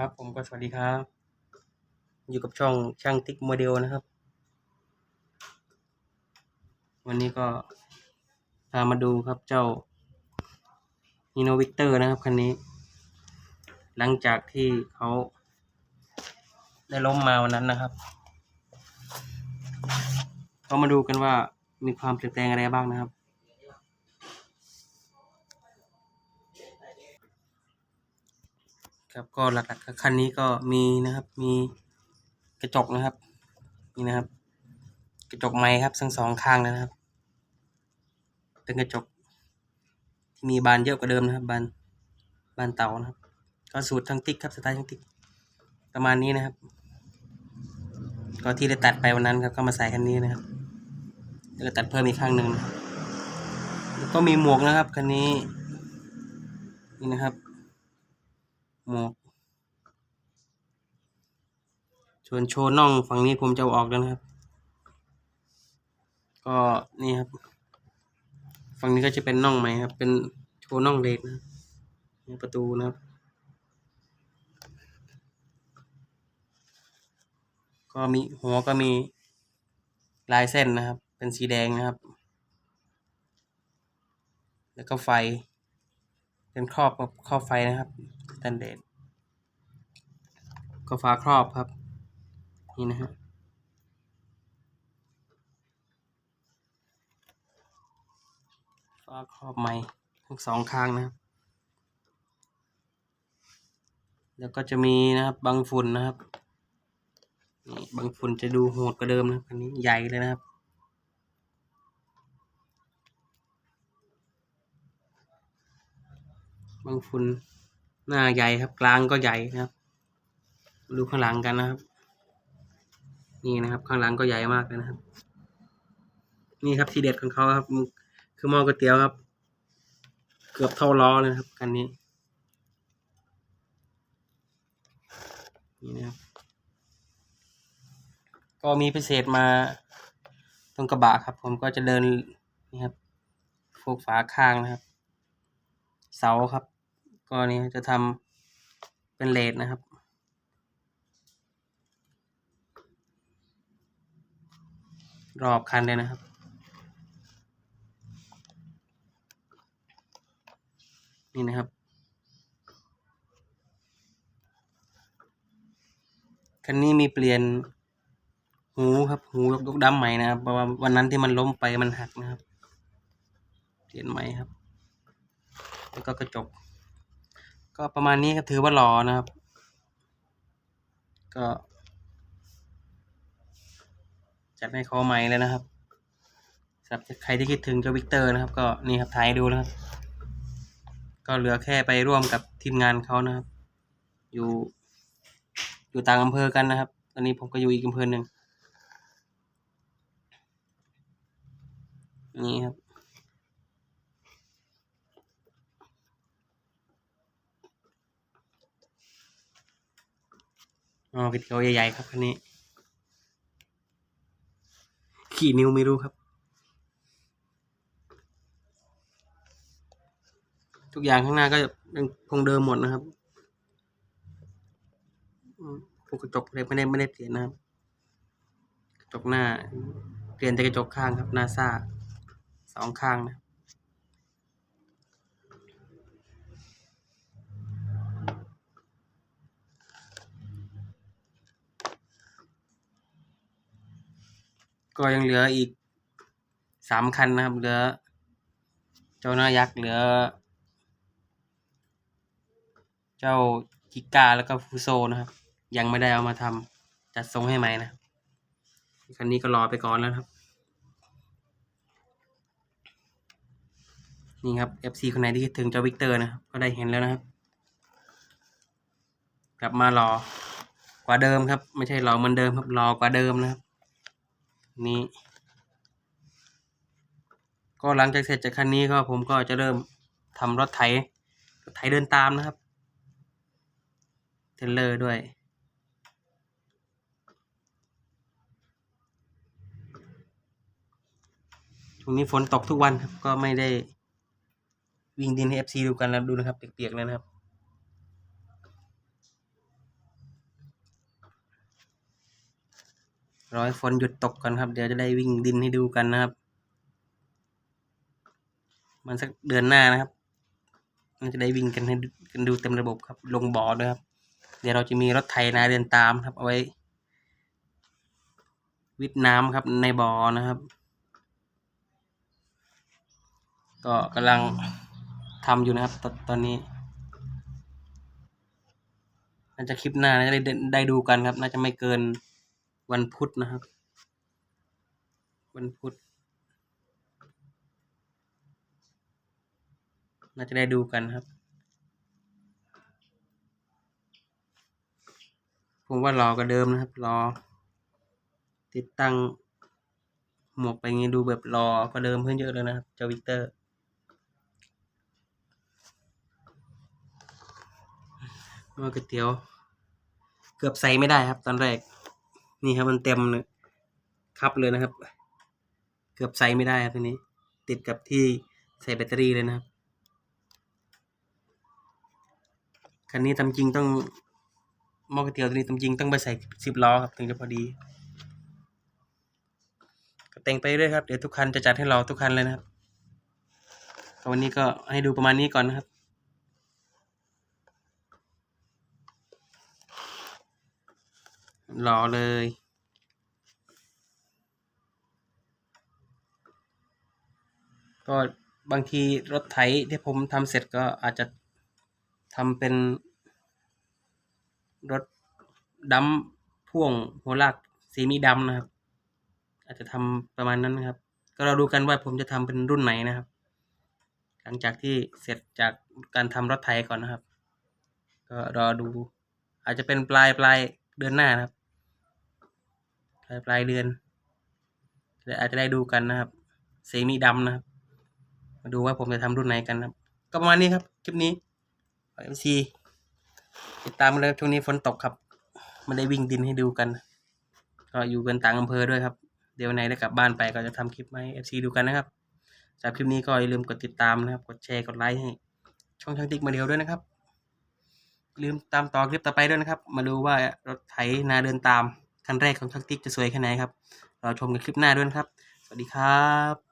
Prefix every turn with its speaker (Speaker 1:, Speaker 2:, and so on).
Speaker 1: ครับผมก็สวัสดีครับ อยู่กับช่องช่างติ๊กโมเดลนะครับ วันนี้ก็พามาดูครับเจ้า i n n o v i c t o r นะครับคันนี้ หลังจากที่เขาได้ล้มมาวันนั้นนะครับ ก็มาดูกันว่ามีความเปลี่ยนแปลงอะไรบ้างนะครับ ครับก็หลักๆคันนี้ก็มีนะครับ มีกระจกนะครับ นี่นะครับ กระจกไม้ครับทั้งสองข้างนะครับ เป็นกระจกที่มีบานเยอะกว่าเดิมนะครับ บานบานเตานะครับ ก็สูตรทั้งติ๊กครับสไตล์ทั้งติ๊กประมาณนี้นะครับ ก็ที่ได้ตัดไปวันนั้นครับก็มาใส่คันนี้นะครับแล้วก็ตัดเพิ่มอีกข้างหนึ่งแล้วก็มีหมวกนะครับคันนี้นี่นะครับ หมวกส่วนโชว์น่องฝั่งนี้ผมจะออกแล้วนะครับ ก็นี่ครับ ฝั่งนี้ก็จะเป็นน่องใหม่ครับ เป็นโชว์น่องเล็กนะประตูนะครับ ก็มีหัวก็มีลายเส้นนะครับ เป็นสีแดงนะครับ แล้วก็ไฟ เป็นครอบกับครอบไฟนะครับ สแตนเดดก็ฝาครอบครับ นี่นะฮะฝาครอบใหม่ทั้งสองข้างนะครับ แล้วก็จะมีนะครับบังฝุ่นนะครับนี่บังฝุ่นจะดูโหดกว่าเดิมนะครับอันนี้ใหญ่เลยนะครับบางฝุ่น หน้าใหญ่ครับ กลางก็ใหญ่นะครับ ดูข้างหลังกันนะครับ นี่นะครับ ข้างหลังก็ใหญ่มากเลยนะครับ นี่ครับทีเด็ดของเขาครับ คือหม้อก๋วยเตี๋ยวครับ เกือบเท่าล้อเลยครับคันนี้ นี่นะครับก็มีพิเศษมาตรงกระบะครับ ผมก็จะเดินนี่ครับโฟกฝาข้างนะครับ เสาครับ ก็นี่จะทำเป็นเลดนะครับ รอบคันเลยนะครับนี่นะครับคันนี้มีเปลี่ยนหูครับ หูยกยกดำใหม่นะครับเพราะว่าวันนั้นที่มันล้มไปมันหักนะครับ เปลี่ยนใหม่ครับ แล้วก็กระจก ก็ประมาณนี้ก็ถือว่าหล่อนะครับ ก็ จัดให้เขาใหม่เลยนะครับสำหรับใครที่คิดถึงเจ้าวิกเตอร์นะครับ ก็นี่ครับถ่ายให้ดูนะครับ ก็เหลือแค่ไปร่วมกับทีมงานเขานะครับ อยู่อยู่ต่างอำเภอกันนะครับ ตอนนี้ผมก็อยู่อีกอำเภอหนึ่งนี่ครับ อ๋อกระเทียวใหญ่ๆครับคันนี้ ขี่นิ้วไม่รู้ครับ ทุกอย่างข้างหน้าก็ยังคงเดิมหมดนะครับพวกกระจกเลยไม่ได้ไม่ได้เปลี่ยนนะครับ กระจกหน้า เปลี่ยนแต่กระจกข้างครับหน้าซ่าสองข้างนะ ก็ยังเหลืออีกสามคันนะครับ เหลือ เจ้าหน้ายักษ์เหลือ เจ้ากิก้าแล้วก็ฟูโซนะครับ ยังไม่ได้เอามาทำจัดทรงให้ใหม่นะคันนี้ก็รอไปก่อนแล้วครับนี่ครับ FC คนไหนที่คิดถึงเจ้าวิกเตอร์นะครับก็ได้เห็นแล้วนะครับ กลับมารอกว่าเดิมครับ ไม่ใช่รอเหมือนเดิมครับรอกว่าเดิมนะครับ นี้ ก็หลังจากเสร็จจากคันนี้ก็ผมก็จะเริ่มทำรถไถรถไถเดินตามนะครับเทรลเลอร์ด้วย ช่วงนี้ฝนตกทุกวันครับ ก็ไม่ได้วิ่งดินให้ FC ดูกันแล้วดูนะครับ เปียกๆเลยนะครับ รอให้ฝนหยุดตกก่อนครับ เดี๋ยวจะได้วิ่งดินให้ดูกันนะครับ มันสักเดือนหน้านะครับมันจะได้วิ่งกันให้กันดูเต็มระบบครับ ลงบ่อด้วยครับ เดี๋ยวเราจะมีรถไถนาเดินตามครับ เอาไว้ วิทน้ำครับในบ่อนะครับ ก็กำลังทำอยู่นะครับ ตอนตอนนี้น่าจะคลิปหน้าน่าจะได้ได้ได้ดูกันครับ น่าจะไม่เกิน วันพุธนะครับ วันพุธน่าจะได้ดูกันครับ ผมว่ารอก็เดิมนะครับ รอ ติดตั้ง หมวกไปงี้ดูแบบรอก็เดิมขึ้นเยอะเลยนะครับ เจ้าวิกเตอร์ม้อก๋วยเตี๋ยว เกือบใส่ไม่ได้ครับตอนแรก นี่ครับมันเต็มเลยคับเลยนะครับ เกือบใส่ไม่ได้ครับทีนี้ ติดกับที่ใส่แบตเตอรี่เลยนะครับคันนี้ตาจริงต้องมอกเตียวตัวนี้ตาจริงต้องไปใส่สิบล้อครับถึงจะพอดีก็แต่งไปเรื่อยครับเดี๋ยวทุกคันจะจัดให้เราทุกคันเลยนะครับวันนี้ก็ให้ดูประมาณนี้ก่อนนะครับ รอเลย ก็บางทีรถไถที่ผมทำเสร็จก็อาจจะทำเป็น รถดัมพ่วงหัวลากสีมีดำนะครับ อาจจะทำประมาณนั้นนะครับ ก็เราดูกันว่าผมจะทำเป็นรุ่นไหนนะครับ หลังจากที่เสร็จจากการทำรถไถก่อนนะครับ ก็รอดูอาจจะเป็นปลายปลายเดือนหน้านะครับ ปลายปลายเดือนเดี๋ยวอาจจะได้ดูกันนะครับสีมีดำนะครับ มาดูว่าผมจะทำรุ่นไหนกันนะครับ ก็ประมาณนี้ครับ คลิปนี้เอ็มซีติดตามเลยช่วงนี้ฝนตกครับไมันได้วิ่งดินให้ดูกัน ก็อยู่กันต่างอำเภอด้วยครับ เดี๋ยววันไหนได้กลับบ้านไปก็จะทำคลิปมาให้เอฟซีดูกันนะครับสำหรับคลิปนี้ก็อย่าลืมกดติดตามนะครับ กดแชร์ กดไลค์ให้ช่องช่างติ๊กมาเดียวด้วยนะครับลืมตามต่อคลิปต่อไปด้วยนะครับ มาดูว่ารถไถนาเดินตาม คันแรกของช่างติ๊กจะสวยแค่ไหนครับ เราชมกันคลิปหน้าด้วยครับ สวัสดีครับ